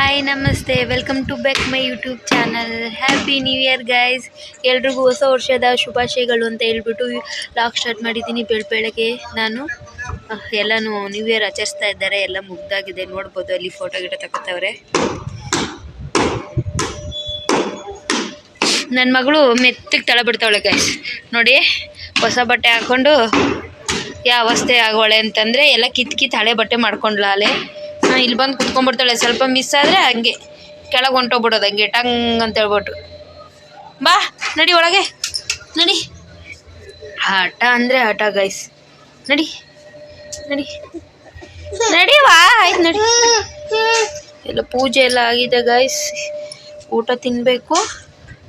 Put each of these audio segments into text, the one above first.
Hi ನಮಸ್ತೆ. Welcome to back my YouTube channel happy new year guys ಎಲ್ರಿಗೂ ಹೊಸ ವರ್ಷದ ಶುಭಾಶಯಗಳು ಅಂತ ಹೇಳ್ಬಿಟ್ಟು ಲಾಗ್ ಸ್ಟಾರ್ಟ್ ಮಾಡಿದ್ದೀನಿ. ಬೆಳ್, ಬೆಳಗ್ಗೆ ನಾನು ಎಲ್ಲಾನು ನ್ಯೂ ಇಯರ್ ಆಚರಿಸ್ತಾ ಇದ್ದಾರೆ. ಎಲ್ಲ ಮುಗ್ದಾಗಿದೆ. ನೋಡ್ಬೋದು ಅಲ್ಲಿ ಫೋಟೋ ಗಿಟ ತಗೋತವ್ರೆ. ನನ್ನ ಮಗಳು ಮೆತ್ತಗೆ ತಳ ಬಿಡ್ತಾವಳೆ ಗೈಸ್ ನೋಡಿ, ಹೊಸ ಬಟ್ಟೆ ಹಾಕ್ಕೊಂಡು ಯಾವ ಅವಸ್ಥೆ ಆಗೋಳೆ ಅಂತಂದರೆ ಎಲ್ಲ ಕಿತ್ ಕಿತ್ ಹಳೆ ಬಟ್ಟೆ ಮಾಡ್ಕೊಂಡ್ಲ ಅಲೆ ಇಲ್ಲಿ ಬಂದು ಕುತ್ಕೊಂಡ್ಬಿಡ್ತಾಳೆ. ಸ್ವಲ್ಪ ಮಿಸ್ ಆದರೆ ಹಂಗೆ ಕೆಳಗೆ ಹೊಂಟೋಗ್ಬಿಡೋದು ಹಂಗೆ, ಟಂಗ್ ಅಂತ ಹೇಳ್ಬಿಟ್ಟು. ಬಾ, ನಡಿ ಒಳಗೆ. ನಡಿ. ಆಟ ಅಂದರೆ ಆಟ ಗೈಸ್ ನಡಿ. ನಡಿ. ನಡಿ ವಾ ಆಯ್ತು ನಡಿ. ಎಲ್ಲ ಪೂಜೆ ಎಲ್ಲ ಆಗಿದೆ ಗೈಸ್ ಊಟ ತಿನ್ನಬೇಕು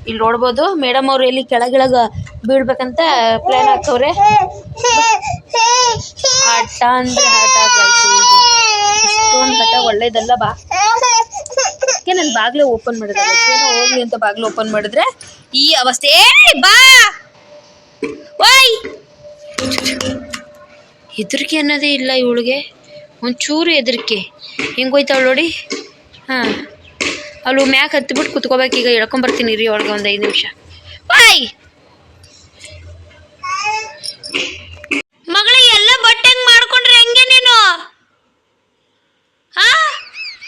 ಇಲ್ಲಿ ನೋಡ್ಬೋದು ಮೇಡಮ್ ಅವ್ರು ಎಲ್ಲಿ ಕೆಳಗಿಳಗ ಬೀಳ್ಬೇಕಂತ ಪ್ಲ್ಯಾನ್ ಹಾಕವ್ರೆ ಆಟ ಅಂದ್ರೆ ಆಟ ಗೈಸ್ ಒಳ್ಳೇದಲ್ಲ ಬಾ. ಅದಕ್ಕೆ ಬಾಗ್ಲೇ ಓಪನ್ ಮಾಡಿದ್ರೆ ಹೋಗ್ಲಿ ಅಂತ ಬಾಗ್ಲು ಓಪನ್ ಮಾಡಿದ್ರೆ ಈ ಅವಸ್ಥೆ. ಬಾ. ಓಯ್. ಹೆದರಿಕೆ ಅನ್ನೋದೇ ಇಲ್ಲ ಇವಳಿಗೆ. ಒಂಚೂರು ಹೆದರಿಕೆ. ಹೆಂಗೆ ಹೋಯ್ತಾವಳು ನೋಡಿ. ಹಾಂ. ಅವಳು ಮ್ಯಾಕ್ ಹತ್ಬಿಟ್ಟು ಕುತ್ಕೋಬೇಕು ಈಗ ಹೇಳ್ಕೊಂಬರ್ತೀನಿ ರೀ ಒಳಗೆ ಒಂದು ಐದು ನಿಮಿಷ. ಬಾಯ್ ಮಗಳೇ ಎಲ್ಲ ಬಟ್ಟೆ ಹೆಂಗ್ ಮಾಡ್ಕೊಂಡ್ರೆ ಹೆಂಗೆ ನೀನು ಹಾ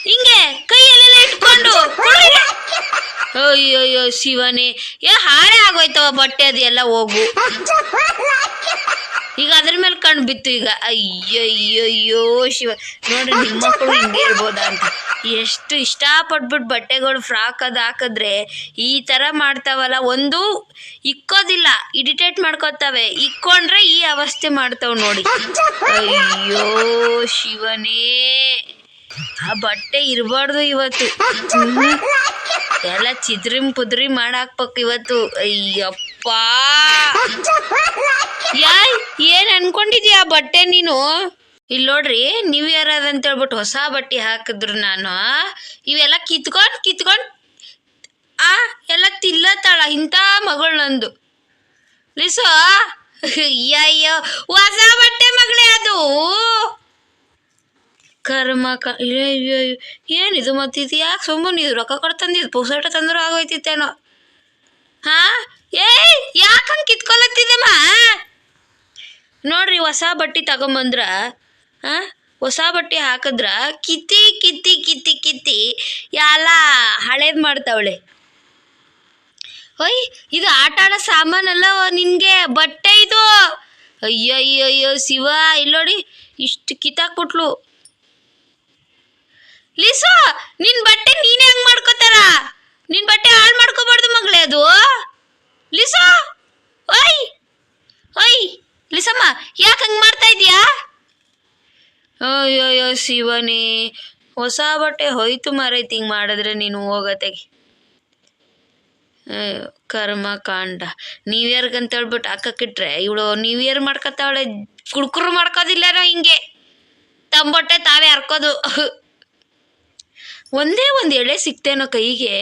ಹಿಂಗೆ ಕೈಯಲ್ಲೆಲ್ಲ ಇಟ್ಕೊಂಡು ಅಯ್ಯಯ್ಯೋ ಶಿವನೇ. ಏ, ಹಾಳೆ ಆಗೋಯ್ತವ ಬಟ್ಟೆ ಅದು ಎಲ್ಲ ಹೋಗು. ಈಗ ಅದ್ರ ಮೇಲೆ ಕಣ್ಣು ಬಿತ್ತು ಈಗ. ಅಯ್ಯಯ್ಯಯ್ಯೋ ಶಿವ. ನೋಡ್ರಿ, ನಿಮ್ಮ ಮಕ್ಕಳು ಹಿಂಗೆ ಇರ್ಬೋದಾ ಅಂತ. ಎಷ್ಟು ಇಷ್ಟಪಟ್ಬಿಟ್ಟು ಬಟ್ಟೆಗಳು ಫ್ರಾಕ್ ಅದು ಹಾಕಿದ್ರೆ ಈ ಥರ ಮಾಡ್ತಾವಲ್ಲ. ಒಂದು ಇಕ್ಕೋದಿಲ್ಲ ಇಡಿಟೇಟ್ ಮಾಡ್ಕೋತಾವೆ. ಇಕ್ಕೊಂಡ್ರೆ ಈ ಅವಸ್ಥೆ ಮಾಡ್ತಾವೆ ನೋಡಿ. ಅಯ್ಯೋ, ಶಿವನೇ. ಆ ಬಟ್ಟೆ ಇರಬಾರ್ದು ಇವತ್ತು. ಎಲ್ಲ ಚಿದ್ರಿಮ್ ಪುದ್ರಿ ಮಾಡಾಕ್ಬೇಕು ಇವತ್ತು. ಅಯ್ಯಪ್ಪ! ಯಾಯ್, ಏನ್ ಅನ್ಕೊಂಡಿದ್ಯಾ ಬಟ್ಟೆ ನೀನು? ಇಲ್ಲಿ ನೋಡ್ರಿ ನೀವ್ ಯಾರ ಅದಂತ ಹೇಳ್ಬಿಟ್ಟು ಹೊಸ ಬಟ್ಟೆ ಹಾಕಿದ್ರು ನಾನು. ಇವೆಲ್ಲ ಕಿತ್ಕೊಂಡ್ ಕಿತ್ಕೊಂಡ್, ಆ, ಎಲ್ಲ ತಿಲ್ಲತ್ತಾಳ ಇಂಥ ಮಗಳು ನಂದು. ಲಿಸೋ, ಅಯ್ಯಯ್ಯೋ, ಹೊಸ ಬಟ್ಟೆ ಮಗಳೇ ಅದು. ಕರ್ಮ, ಕ, ಅಯ್ಯೋ. ಏನಿದು ಮತ್ತಿದು ಯಾಕೆ ಸುಮ್ಮನೆ ಇದು ರೊಕ್ಕ ಕೊಟ್ಟು ತಂದಿದ್ದು ಪುಸಟ ತಂದ್ರೆ ಆಗೋಯ್ತಿತ್ತೇನೋ. ಹಾ? ಏಯ್, ಯಾಕೆ ಹಂಗೆ ಕಿತ್ಕೊಲತ್ತಿದ್ದಮ್ಮ ನೋಡ್ರಿ, ಹೊಸ ಬಟ್ಟೆ ತಗೊಂಬಂದ್ರ ಹಾ ಹೊಸ ಬಟ್ಟೆ ಹಾಕಿದ್ರ ಕಿತ್ತಿ ಕಿತ್ತಿ ಕಿತ್ತಿ ಕಿತ್ತಿ ಎಲ್ಲ ಹಳೇದು ಮಾಡ್ತಾವಳೆ. ಓಯ್, ಇದು ಆಟ ಆಡೋ ಸಾಮಾನಲ್ಲ ನಿನಗೆ? ಬಟ್ಟೆ ಇದು? ಅಯ್ಯೋ ಅಯ್ಯೋ ಅಯ್ಯೋ ಶಿವ ಇಲ್ಲೋಡಿ ಇಷ್ಟು ಕಿತ್ತಾಕ್ಬಿಟ್ಲು. ಲಿಸು ನಿನ್ ಬಟ್ಟೆ ನೀನೇ ಹಂಗ್ ಮಾಡ್ಕೋತಾರ? ನಿನ್ ಬಟ್ಟೆ ಹಾಳು ಮಾಡ್ಕೋಬಾರ್ದು ಮಗಳೇ ಅದು. ಲಿಸು ಓಯ್ ಓಯ್ ಲಿಸಮ್ಮ ಯಾಕೆ ಹಂಗ್ ಮಾಡ್ತಾ ಇದೀಯಾ ಅಯ್ಯೋಯ್ಯೋ ಶಿವನೇ ಹೊಸ ಬಟ್ಟೆ ಹೋಯ್ತು ಮಾರೈತಿ ಹಿಂಗೆ ಮಾಡಿದ್ರೆ ನೀನು ಹೋಗತ್ತೆಗೆ ಅಯ್ಯೋ, ಕರ್ಮ ಕಾಂಡ. ನ್ಯೂ ಅಂತ ಹೇಳ್ಬಿಟ್ಟು ಹಾಕಕ್ಕಿಟ್ರೆ ಇವಳು ನ್ಯೂ ಇಯರ್ ಮಾಡ್ಕೊತಾವಳೆ ಕುಡ್ಕುರು ಮಾಡ್ಕೋದಿಲ್ಲನೋ ಹಿಂಗೆ. ತಮ್ಮ ಬಟ್ಟೆ ತಾವೇ ಹರ್ಕೋದು. ಒಂದೇ ಒಂದು ಎಳೆ ಸಿಕ್ತೇನೋ ಕೈಗೆ